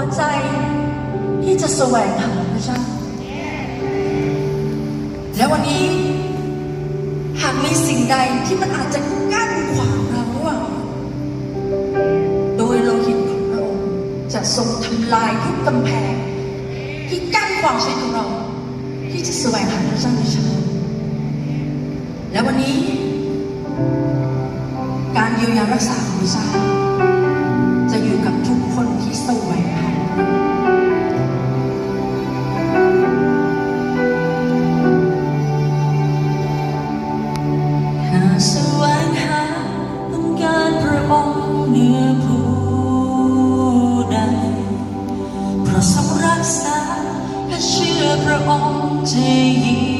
หัวใจที่จะแสวงหาพระเจ้า และวันนี้ หากมีสิ่งใดที่มันอาจจะกั้นขวางเราอะโดยโลหิตของพระองค์จะทรงทำลายทุกกำแพง ที่กั้นขวางชีวิตของเรา ที่จะแสวงหาพระเจ้าในชีวิตและวันนี้ การเยียวยารักษาของพระเจ้า แสวงหาต้องการพระองค์เหนือผู้ใดเพราะทรงรักษาและเชื่อพระองค์จะ